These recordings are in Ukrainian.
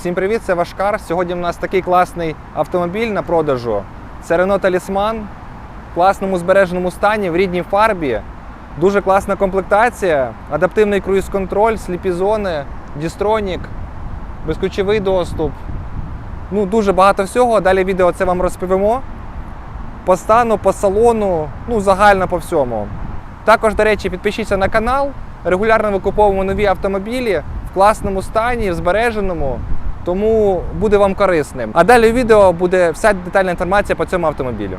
Всім привіт, це Вашкар. Сьогодні в нас такий класний автомобіль на продажу. Це Renault Talisman в класному збереженому стані, в рідній фарбі. Дуже класна комплектація, адаптивний круїз-контроль, сліпі зони, дістронік, безключовий доступ. Ну, дуже багато всього. Далі відео це вам розповімо. По стану, по салону, ну загально по всьому. Також, до речі, підпишіться на канал. Регулярно викуповуємо нові автомобілі в класному стані, в збереженому, тому буде вам корисним. А далі в відео буде вся детальна інформація по цьому автомобілю.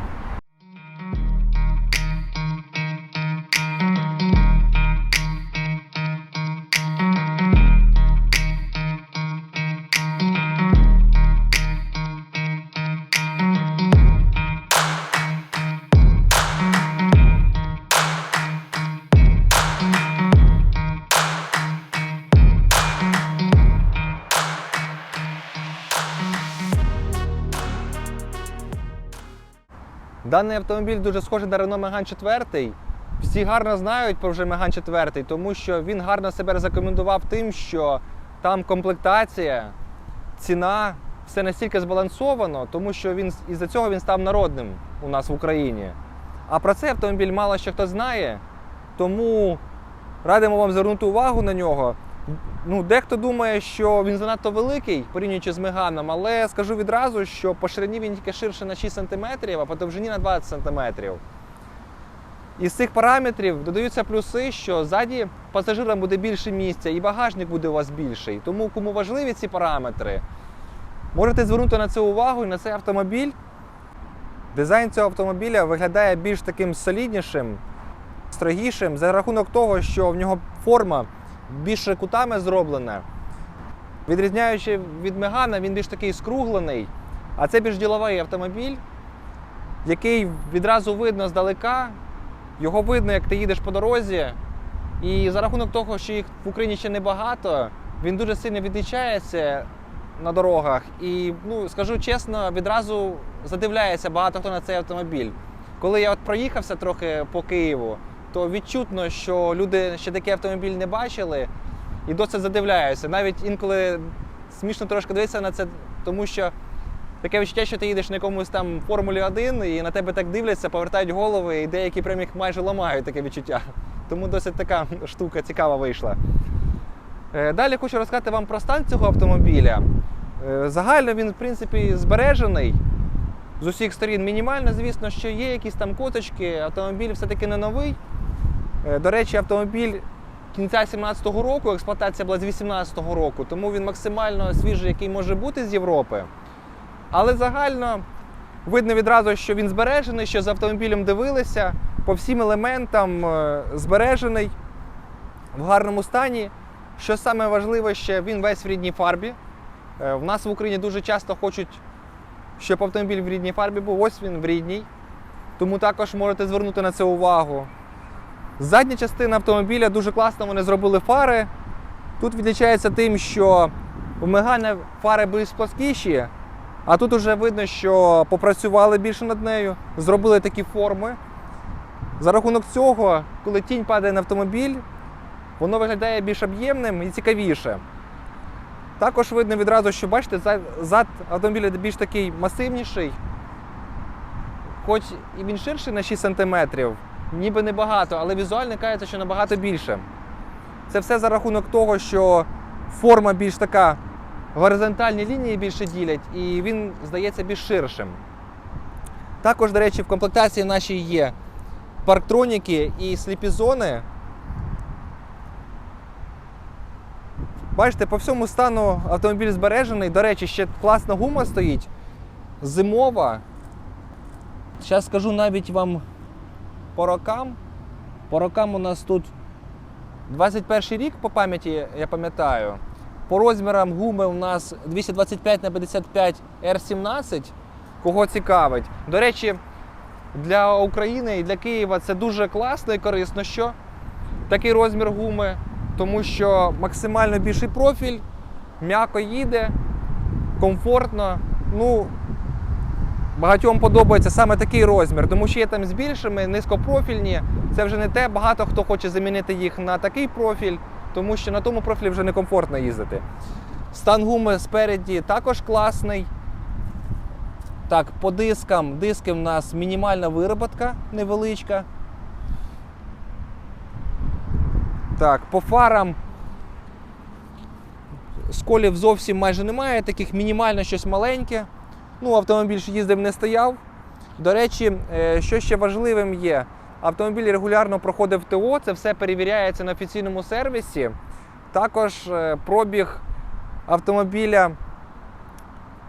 Даний автомобіль дуже схожий на Renault Megane 4. Всі гарно знають про вже Megane 4, тому що він гарно себе зарекомендував тим, що там комплектація, ціна, все настільки збалансовано, тому що він із-за цього він став народним у нас в Україні. А про цей автомобіль мало що хто знає, тому радимо вам звернути увагу на нього. Ну, дехто думає, що він занадто великий, порівнюючи з Меганом, але скажу відразу, що по ширині він тільки ширше на 6 см, а по довжині на 20 см. Із цих параметрів додаються плюси, що ззаді пасажирам буде більше місця і багажник буде у вас більший. Тому кому важливі ці параметри, можете звернути на це увагу і на цей автомобіль. Дизайн цього автомобіля виглядає більш таким соліднішим, строгішим за рахунок того, що в нього форма більше кутами зроблена. Відрізняючи від Мегана, він більш такий скруглений, а це більш діловий автомобіль, який відразу видно здалека. Його видно, як ти їдеш по дорозі. І за рахунок того, що їх в Україні ще небагато, він дуже сильно відлічається на дорогах. І, ну, скажу чесно, відразу задивляється багато хто на цей автомобіль. Коли я от проїхався трохи по Києву, то відчутно, що люди ще такий автомобіль не бачили і досить задивляються. Навіть інколи смішно трошки дивитися на це, тому що таке відчуття, що ти їдеш на якомусь там Формулі 1 і на тебе так дивляться, повертають голови, і деякі прям їх майже ламають таке відчуття. Тому досить така штука цікава вийшла. Е, Далі хочу розказати вам про стан цього автомобіля. Е, Загально він, в принципі, збережений з усіх сторін. Мінімально, звісно, що є якісь там коточки, автомобіль все-таки не новий. Е, До речі, автомобіль кінця 2017 року, експлуатація була з 2018 року, тому він максимально свіжий, який може бути з Європи. Але загально видно відразу, що він збережений, що з автомобілем дивилися, по всім елементам е, збережений в гарному стані. Що саме важливе, ще він весь в рідній фарбі. Е, В нас в Україні дуже часто хочуть, щоб автомобіль в рідній фарбі був. Ось він в рідній. Тому також можете звернути на це увагу. Задня частина автомобіля дуже класно вони зробили фари. Тут відлічається тим, що у Мегана фари більш плоскіші, а тут вже видно, що попрацювали більше над нею, зробили такі форми. За рахунок цього, коли тінь падає на автомобіль, воно виглядає більш об'ємним і цікавіше. Також видно відразу, що бачите, зад автомобіля більш такий масивніший, хоч і він ширший на 6 см, ніби небагато, але візуально кажеться, що набагато більше. Це все за рахунок того, що форма більш така, горизонтальні лінії більше ділять, і він здається більш ширшим. Також, до речі, в комплектації нашій є парктроніки і сліпі зони. Бачите, по всьому стану автомобіль збережений. До речі, ще класна гума стоїть. Зимова. Зараз скажу навіть вам по рокам. По рокам у нас тут 21 рік по пам'яті, я пам'ятаю. По розмірам гуми у нас 225 на 55 R17. Кого цікавить. До речі, для України і для Києва це дуже класно і корисно, що такий розмір гуми, тому що максимально більший профіль, м'яко їде, комфортно. Ну, багатьом подобається саме такий розмір, тому що є там з більшими, низькопрофільні. Це вже не те, багато хто хоче замінити їх на такий профіль, тому що на тому профілі вже некомфортно їздити. Стан гуми спереді також класний. Так, по дискам. Диски в нас мінімальна вироботка невеличка. Так, по фарам сколів зовсім майже немає, таких мінімально щось маленьке. Ну, автомобіль ж їздив, не стояв. До речі, е, що ще важливим є, автомобіль регулярно проходив ТО, це все перевіряється на офіційному сервісі. Також е, пробіг автомобіля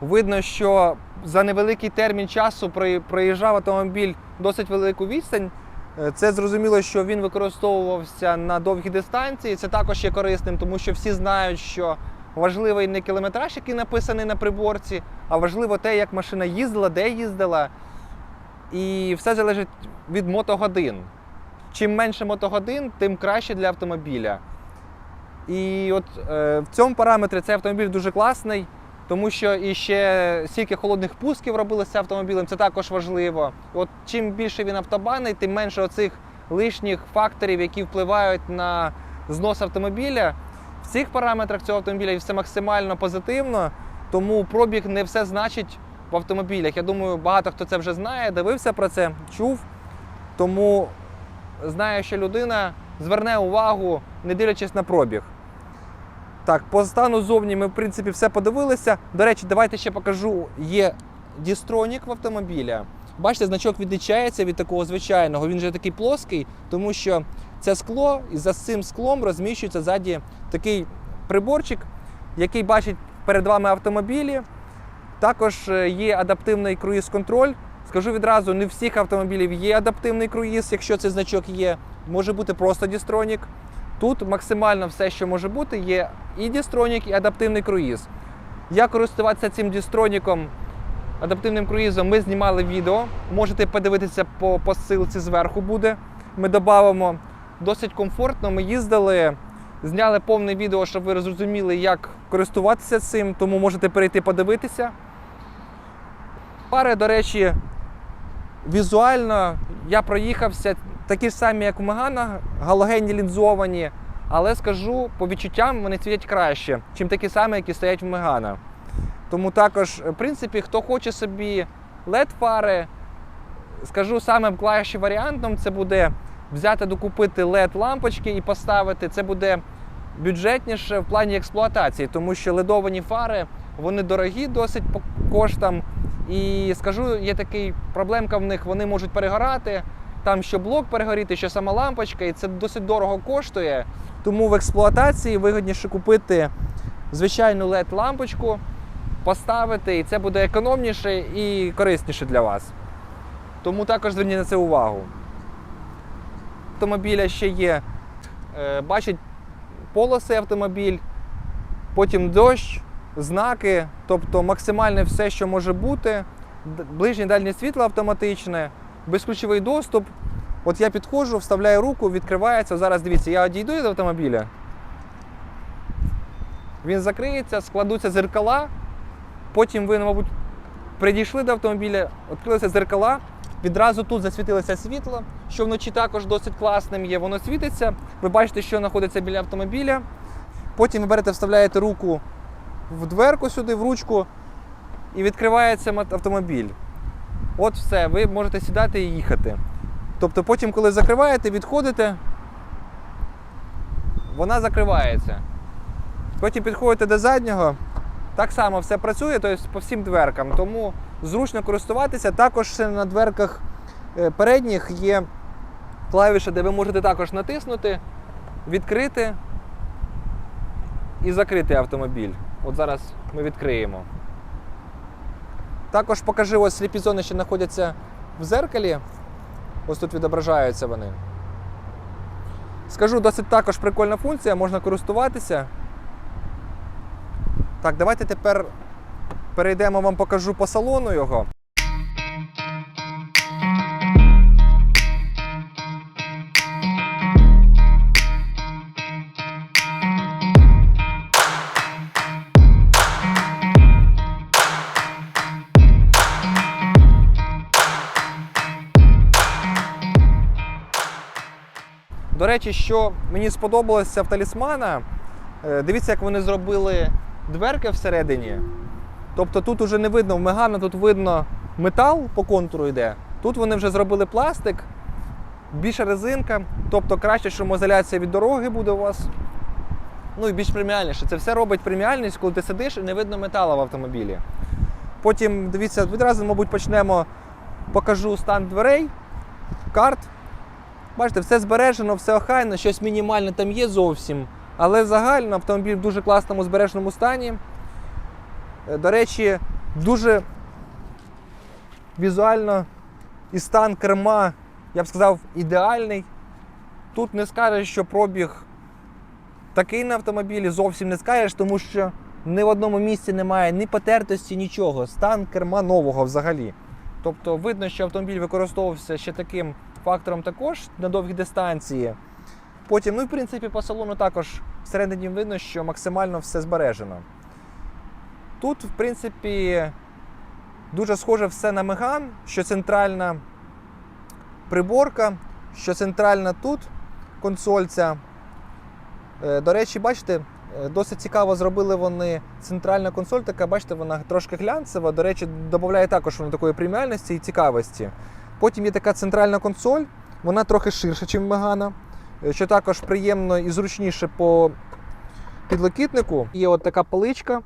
видно, що за невеликий термін часу проїжджав автомобіль досить велику відстань. Е, Це зрозуміло, що він використовувався на довгі дистанції. Це також є корисним, тому що всі знають, що важливий не кілометраж, який написаний на приборці, а важливо те, як машина їздила, де їздила. І все залежить від мотогодин. Чим менше мотогодин, тим краще для автомобіля. І от е, в цьому параметрі цей автомобіль дуже класний, тому що і ще стільки холодних пусків робилося автомобілем, це також важливо. От чим більше він автобанний, тим менше оцих лишніх факторів, які впливають на знос автомобіля. Цих параметрах цього автомобіля все максимально позитивно, тому пробіг не все значить в автомобілях. Я думаю, багато хто це вже знає, дивився про це, чув. Тому знаю, що людина зверне увагу, не дивлячись на пробіг. Так, по стану зовні ми, в принципі, все подивилися. До речі, давайте ще покажу. Є дістронік в автомобіля. Бачите, значок відлічається від такого звичайного. Він же такий плоский, тому що це скло, і за цим склом розміщується ззаді такий приборчик, який бачить перед вами автомобілі. Також е, є адаптивний круїз-контроль. Скажу відразу, не всіх автомобілів є адаптивний круїз, якщо цей значок є, може бути просто дістронік. Тут максимально все, що може бути, є і дістронік, і адаптивний круїз. Як користуватися цим дістроніком, адаптивним круїзом, ми знімали відео. Можете подивитися по, по ссылці зверху буде. Ми додамо досить комфортно. Ми їздили, зняли повне відео, щоб ви зрозуміли, як користуватися цим, тому можете перейти подивитися. Пари, до речі, візуально я проїхався такі ж самі, як у Мегана, галогенні лінзовані, але скажу, по відчуттям вони світять краще, ніж такі самі, які стоять в Мегана. Тому також, в принципі, хто хоче собі LED-фари, скажу самим кращим варіантом це буде взяти докупити LED-лампочки і поставити. Це буде бюджетніше в плані експлуатації, тому що ледовані фари вони дорогі досить по коштам. І скажу, є такий проблемка в них, вони можуть перегорати. Там що блок перегоріти, що сама лампочка, і це досить дорого коштує. Тому в експлуатації вигідніше купити звичайну LED-лампочку, поставити, і це буде економніше і корисніше для вас. Тому також зверніть на це увагу. Автомобіля ще є, е, бачить полоси автомобіль, потім дощ, знаки, тобто максимальне все, що може бути, ближнє дальнє світло автоматичне, безключовий доступ. От я підходжу, вставляю руку, відкривається. Зараз дивіться, я одійду від автомобіля. Він закриється, складуться зеркала. Потім ви, мабуть, прийшли до автомобіля, відкрилися зеркала. Відразу тут засвітилося світло, що вночі також досить класним є. Воно світиться. Ви бачите, що знаходиться біля автомобіля. Потім ви берете, вставляєте руку в дверку сюди, в ручку, і відкривається автомобіль. От все, ви можете сідати і їхати. Тобто потім, коли закриваєте, відходите, вона закривається. Потім підходите до заднього, так само все працює, тобто по всім дверкам. Тому зручно користуватися. Також на дверках е, передніх є клавіша, де ви можете також натиснути, відкрити і закрити автомобіль. От зараз ми відкриємо. Також покажи ось сліпі зони, що знаходяться в зеркалі. Ось тут відображаються вони. Скажу, досить також прикольна функція, можна користуватися. Так, давайте тепер перейдемо, вам покажу по салону його. До речі, що мені сподобалося в талісмана, е, дивіться, як вони зробили дверки всередині. Тобто тут уже не видно Мегана, тут видно метал по контуру йде. Тут вони вже зробили пластик, більша резинка, тобто краще шумоізоляція від дороги буде у вас. Ну і більш преміальніше. Це все робить преміальність, коли ти сидиш і не видно металу в автомобілі. Потім, дивіться, відразу, мабуть, почнемо. Покажу стан дверей, карт. Бачите, все збережено, все охайно, щось мінімальне там є зовсім. Але загально автомобіль в дуже класному збереженому стані. Е, До речі, дуже візуально і стан керма, я б сказав, ідеальний. Тут не скажеш, що пробіг такий на автомобілі, зовсім не скажеш, тому що ні в одному місці немає ні потертості, нічого. Стан керма нового взагалі. Тобто видно, що автомобіль використовувався ще таким фактором також на довгі дистанції. Потім, ну в принципі, по салону також всередині видно, що максимально все збережено. Тут, в принципі, дуже схоже все на Меган, що центральна приборка, що центральна тут консоль ця. Е, До речі, бачите, е, досить цікаво зробили вони центральна консоль, така, бачите, вона трошки глянцева. До речі, додає також вона такої преміальності і цікавості. Потім є така центральна консоль, вона трохи ширша, ніж Мегана, е, що також приємно і зручніше по підлокітнику. Є от така поличка,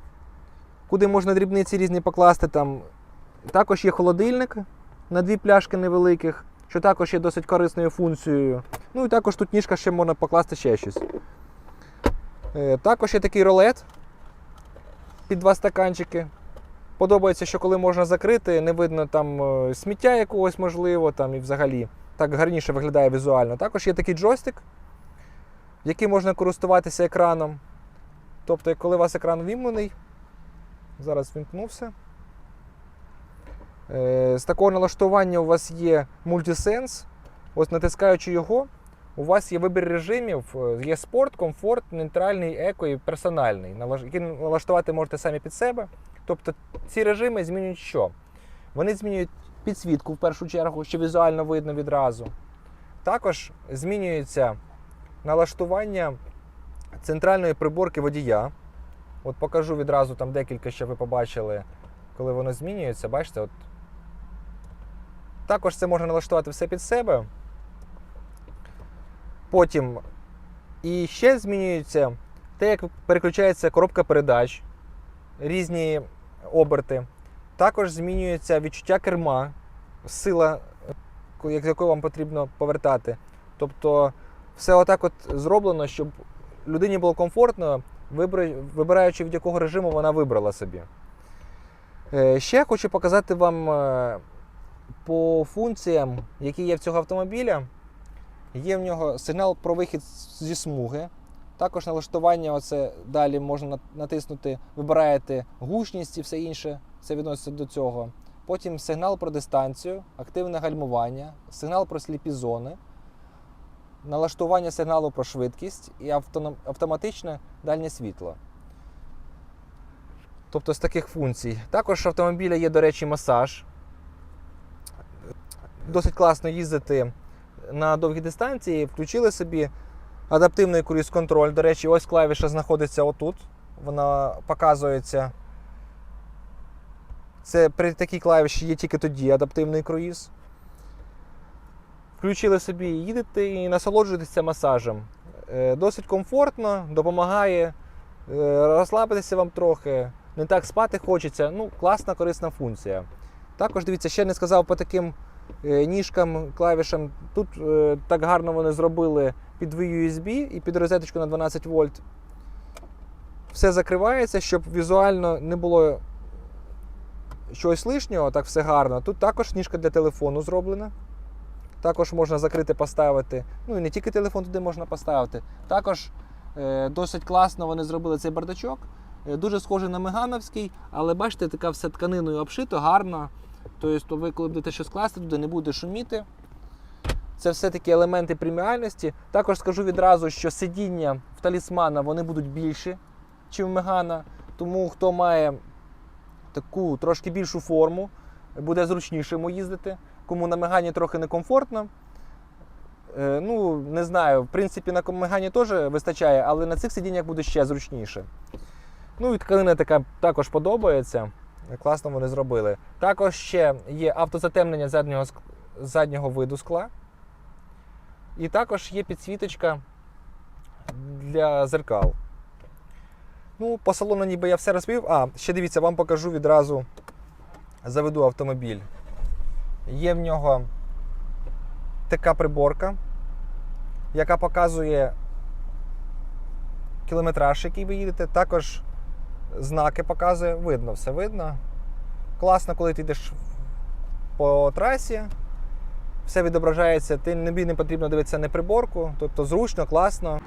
куди можна дрібниці різні покласти. Там. Також є холодильник на дві пляшки невеликих, що також є досить корисною функцією. Ну і також тут ніжка ще можна покласти ще щось. Е, Також є такий ролет під два стаканчики. Подобається, що коли можна закрити, не видно там е, сміття якогось можливо, там і взагалі так гарніше виглядає візуально. Також є такий джойстик, яким можна користуватися екраном. Тобто, коли у вас екран вімкнений, зараз вімкнувся. Е, З такого налаштування у вас є мультисенс. Ось натискаючи його, у вас є вибір режимів, е, є спорт, комфорт, нейтральний, еко і персональний, які налаштувати можете самі під себе. Тобто ці режими змінюють що? Вони змінюють підсвітку в першу чергу, що візуально видно відразу. Також змінюється налаштування центральної приборки водія. От покажу відразу там декілька, що ви побачили, коли воно змінюється. Бачите, от. Також це можна налаштувати все під себе. Потім і ще змінюється те, як переключається коробка передач, різні оберти. Також змінюється відчуття керма, сила, як- якою вам потрібно повертати. Тобто, все отак от зроблено, щоб людині було комфортно, вибираючи від якого режиму вона вибрала собі. Е, Ще хочу показати вам е, по функціям, які є в цього автомобіля. Є в нього сигнал про вихід зі смуги. Також налаштування, оце далі можна натиснути, вибираєте гучність і все інше, це відноситься до цього. Потім сигнал про дистанцію, активне гальмування, сигнал про сліпі зони, налаштування сигналу про швидкість і автоматичне дальнє світло. Тобто з таких функцій. Також в автомобіля є, до речі, масаж. Досить класно їздити на довгі дистанції. Включили собі адаптивний круїз-контроль. До речі, ось клавіша знаходиться отут. Вона показується. Це при такій клавіші є тільки тоді адаптивний круїз. Включили собі, їдете і насолоджуєтеся масажем. Е, Досить комфортно, допомагає е, розслабитися вам трохи, не так спати хочеться. Ну, класна, корисна функція. Також дивіться, ще не сказав по таким е, ніжкам, клавішам. Тут так гарно вони зробили під USB і під розеточку на 12 вольт. Все закривається, щоб візуально не було щось лишнього, так все гарно. Тут також ніжка для телефону зроблена. Також можна закрити, поставити. Ну і не тільки телефон туди можна поставити. Також е, досить класно вони зробили цей бардачок. Е, дуже схожий на Мегановський, але бачите, така все тканиною обшито, гарно. Тобто, ви, коли будете щось класти, туди не буде шуміти. Це все такі елементи преміальності. Також скажу відразу, що сидіння в талісмана вони будуть більші, ніж в Мегана. Тому хто має таку трошки більшу форму, буде зручніше йому їздити. Кому на Мегані трохи некомфортно. Е, ну, не знаю, в принципі, на Мегані теж вистачає, але на цих сидіннях буде ще зручніше. Ну і тканина така також подобається. Класно вони зробили. Також ще є автозатемнення заднього, заднього виду скла. І також є підсвіточка для зеркал. Ну, по салону ніби я все розповів. А, ще дивіться, вам покажу відразу. Заведу автомобіль. Є в нього така приборка, яка показує кілометраж, який ви їдете. Також знаки показує, видно, все видно. Класно, коли ти йдеш по трасі, все відображається, тобі не потрібно дивитися на приборку, тобто зручно, класно.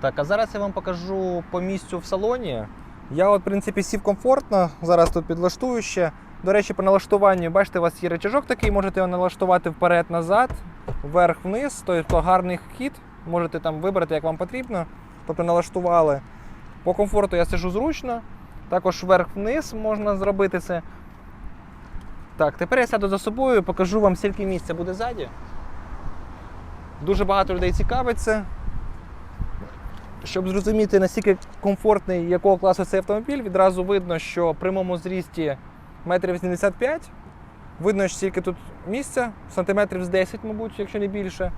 Так, а зараз я вам покажу по місцю в салоні. Я, от, в принципі, сів комфортно, зараз тут підлаштую ще. До речі, по налаштуванню, бачите, у вас є рычажок такий, можете його налаштувати вперед-назад, вверх-вниз, тобто гарний хід. Можете там вибрати, як вам потрібно. Тобто налаштували. По комфорту я сижу зручно. Також вверх-вниз можна зробити це. Так, тепер я сяду за собою, покажу вам, скільки місця буде ззаді. Дуже багато людей цікавиться. Щоб зрозуміти, наскільки комфортний, якого класу цей автомобіль, відразу видно, що при моєму зрісті 1,85 м. Видно, що стільки тут місця, сантиметрів з 10, мабуть, якщо не більше.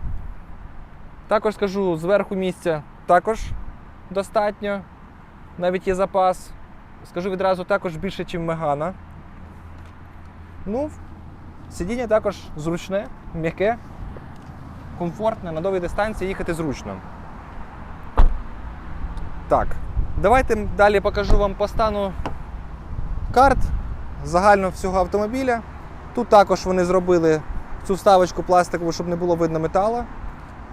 Також скажу, зверху місця також достатньо, навіть є запас. Скажу відразу також більше, ніж Мегана. Ну, сидіння також зручне, м'яке, комфортне, на довгій дистанції їхати зручно. Так, давайте далі покажу вам по стану карт загально всього автомобіля. Тут також вони зробили цю вставочку пластикову, щоб не було видно металу.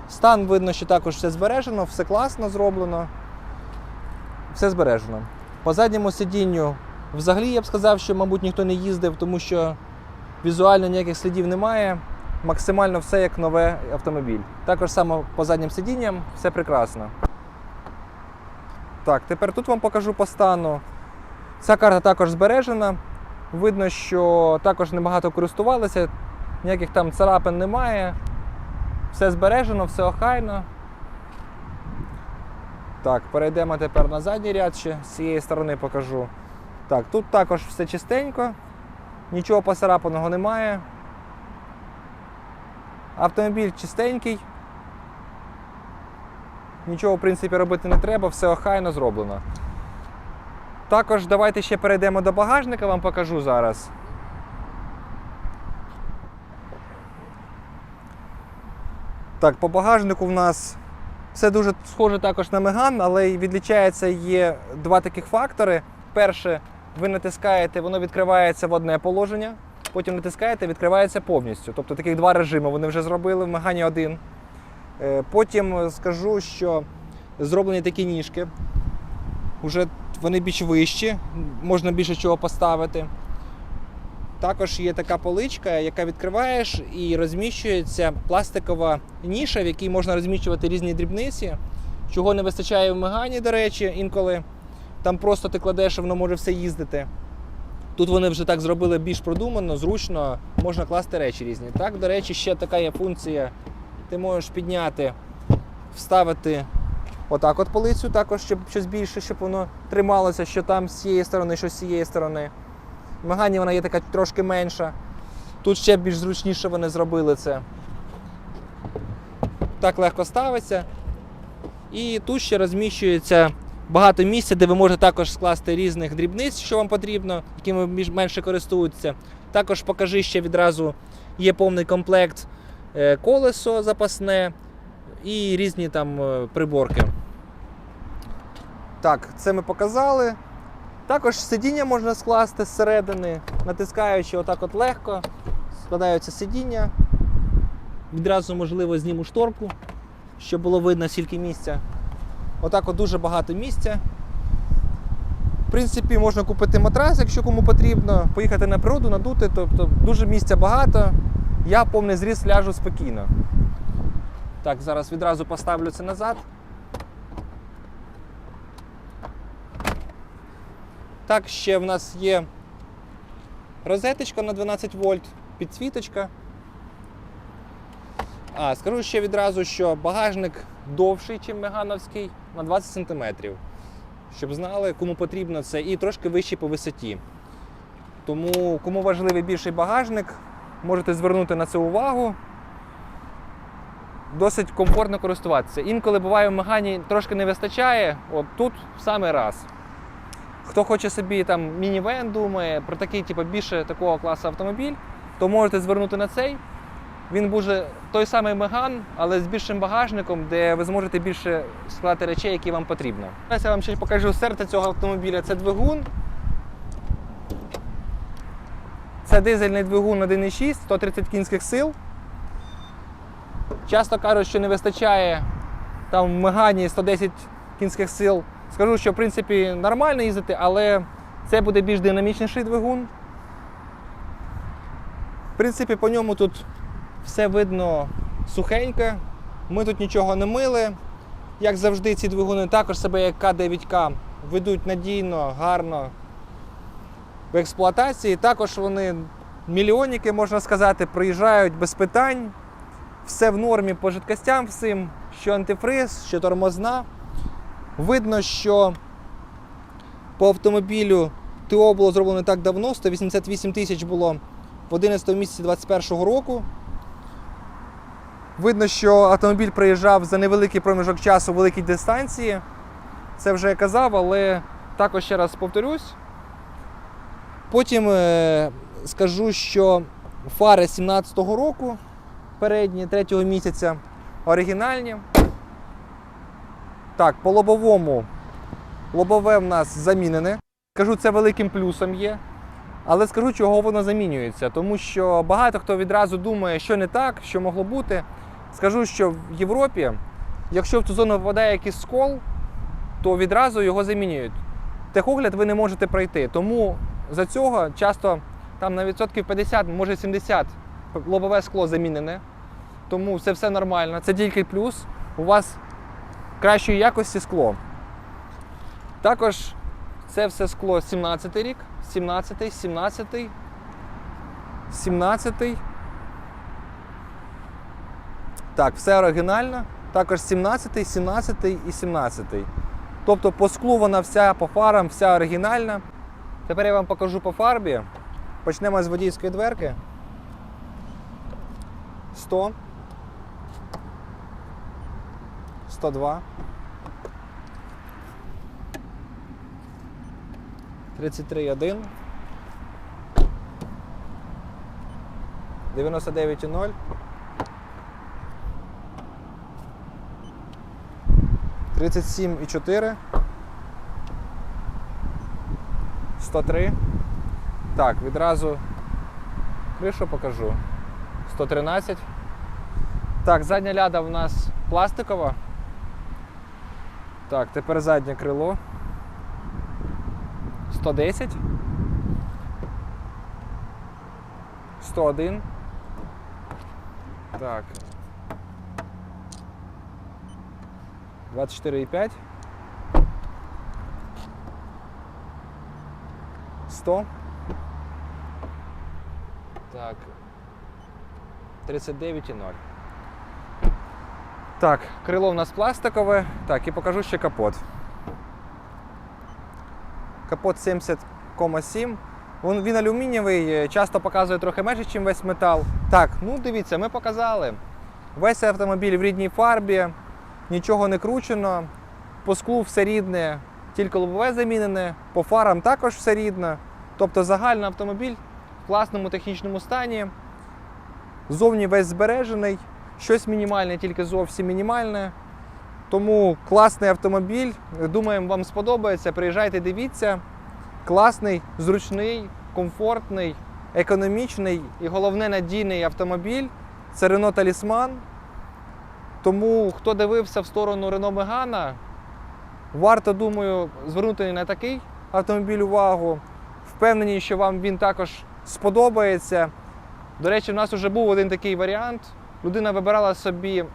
Стан видно, що також все збережено, все класно зроблено. Все збережено. По задньому сидінню взагалі я б сказав, що, мабуть, ніхто не їздив, тому що візуально ніяких слідів немає. Максимально все як нове автомобіль. Також само по заднім сидінням все прекрасно. Так, тепер тут вам покажу по стану. Ця карта також збережена. Видно, що також небагато користувалися, ніяких там царапин немає. Все збережено, все охайно. Так, перейдемо тепер на задній ряд ще з цієї сторони покажу. Так, тут також все чистенько, нічого поцарапаного немає. Автомобіль чистенький. Нічого, в принципі, робити не треба, все охайно зроблено. Також давайте ще перейдемо до багажника, вам покажу зараз. Так, по багажнику в нас все дуже схоже також на Меган, але відлічається є два таких фактори. Перше, ви натискаєте, воно відкривається в одне положення, потім натискаєте, відкривається повністю. Тобто таких два режими вони вже зробили в Мегані один. Е, Потім скажу, що зроблені такі ніжки. Уже вони більш вищі, можна більше чого поставити. Також є така поличка, яка відкриваєш і розміщується пластикова ніша, в якій можна розміщувати різні дрібниці, чого не вистачає в Мегані, до речі, інколи. Там просто ти кладеш, і воно може все їздити. Тут вони вже так зробили більш продумано, зручно, можна класти речі різні. Так, до речі, ще така є функція. Ти можеш підняти, вставити отак от полицю, також щоб щось більше, щоб воно трималося, що там з цієї сторони, що з цієї сторони. В вона є така трошки менша. Тут ще більш зручніше вони зробили це. Так легко ставиться. І тут ще розміщується багато місця, де ви можете також скласти різних дрібниць, що вам потрібно, якими менше користуються. Також покажи ще відразу є повний комплект е, колесо запасне і різні там е, приборки. Так, це ми показали. Також сидіння можна скласти зсередини, натискаючи отак от легко, складаються сидіння. Відразу, можливо, зніму шторку, щоб було видно скільки місця. Отак от дуже багато місця. В принципі, можна купити матрас, якщо кому потрібно, поїхати на природу, надути, тобто дуже місця багато. Я повний зріст ляжу спокійно. Так, зараз відразу поставлю це назад. Так, ще в нас є розеточка на 12 вольт, підсвіточка. А, скажу ще відразу, що багажник довший, ніж мегановський, на 20 см. щоб знали, кому потрібно це, і трошки вищий по висоті. Тому, кому важливий більший багажник, можете звернути на це увагу. Досить комфортно користуватися. Інколи буває в Мегані трошки не вистачає, от тут в самий раз. Хто хоче собі там мінівен, думає про такий, типу, більше такого класу автомобіль, то можете звернути на цей. Він буде той самий Меган, але з більшим багажником, де ви зможете більше складати речей, які вам потрібно. Зараз я вам ще покажу серце цього автомобіля. Це двигун. Це дизельний двигун 1.6, 130 кінських сил. Часто кажуть, що не вистачає там Мегані 110 кінських сил. Скажу, що в принципі нормально їздити, але це буде більш динамічніший двигун. В принципі, по ньому тут все видно сухеньке. Ми тут нічого не мили. Як завжди, ці двигуни також себе як К9К ведуть надійно, гарно в експлуатації. Також вони мільйонники, можна сказати, проїжджають без питань. Все в нормі по жидкостям всім, що антифриз, що тормозна. Видно, що по автомобілю ТО було зроблено не так давно, 188 тисяч було в 11 місяці 2021 року. Видно, що автомобіль приїжджав за невеликий проміжок часу великій дистанції. Це вже я казав, але також ще раз повторюсь. Потім е, скажу, що фари 17-го року, передні, третього місяця, оригінальні. Так, по лобовому лобове в нас замінене. Скажу, це великим плюсом є. Але скажу, чого воно замінюється, тому що багато хто відразу думає, що не так, що могло бути. Скажу, що в Європі, якщо в цю зону випадає якийсь скол, то відразу його замінюють. Техогляд ви не можете пройти. Тому за цього часто там на відсотків 50, може 70 лобове скло замінене. Тому це все нормально. Це тільки плюс. У вас кращої якості скло. Також це все скло 17 рік, 17, й 17, й 17. Так, все оригінально. Також 17, 17 і 17. Тобто по склу вона вся по фарам, вся оригінальна. Тепер я вам покажу по фарбі. Почнемо з водійської дверки. 100. 102. 33,1. 99,0. 37,4. 103. Так, відразу кришу покажу. 113. Так, задня ляда в нас пластикова. Так, тепер заднє крило. 110. 101. Так. 24,5. 100. Так. 39,0. Так, крило у нас пластикове. Так, і покажу ще капот. Капот 70,7. Він, він алюмінієвий, е, часто показує трохи менше, ніж весь метал. Так, ну дивіться, ми показали. Весь автомобіль в рідній фарбі, нічого не кручено. По склу все рідне, тільки лобове замінене, по фарам також все рідне. Тобто загальний автомобіль в класному технічному стані. Зовні весь збережений, щось мінімальне, тільки зовсім мінімальне. Тому класний автомобіль. Думаємо, вам сподобається. Приїжджайте, дивіться. Класний, зручний, комфортний, економічний і головне надійний автомобіль. Це Renault Talisman. Тому хто дивився в сторону Renault Megane, варто, думаю, звернути на такий автомобіль увагу. Впевнені, що вам він також сподобається. До речі, в нас вже був один такий варіант. Людина вибирала собі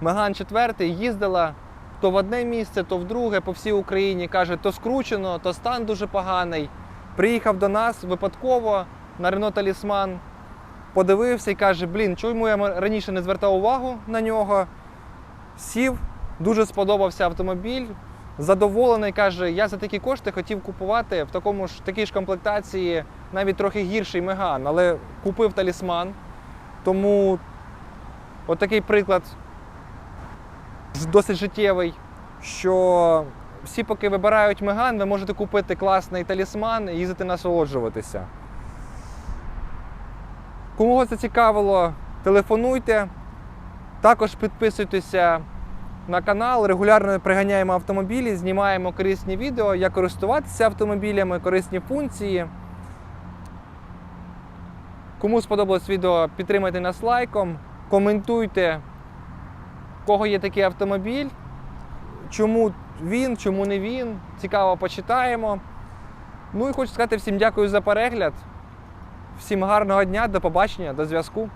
Меган 4, їздила то в одне місце, то в друге по всій Україні. Каже, то скручено, то стан дуже поганий. Приїхав до нас випадково на Renault Talisman, подивився і каже: блін, чому я раніше не звертав увагу на нього? Сів, дуже сподобався автомобіль. задоволений, каже, я за такі кошти хотів купувати в такому ж такій ж комплектації навіть трохи гірший меган, але купив талісман. Тому отакий приклад досить життєвий, що всі, поки вибирають меган, ви можете купити класний талісман і їздити насолоджуватися. Кому вас зацікавило, телефонуйте. Також підписуйтеся на канал, регулярно приганяємо автомобілі, знімаємо корисні відео, як користуватися автомобілями, корисні функції. Кому сподобалось відео, підтримайте нас лайком, коментуйте, кого є такий автомобіль, чому він, чому не він. Цікаво почитаємо. Ну і хочу сказати всім дякую за перегляд. Всім гарного дня, до побачення, до зв'язку.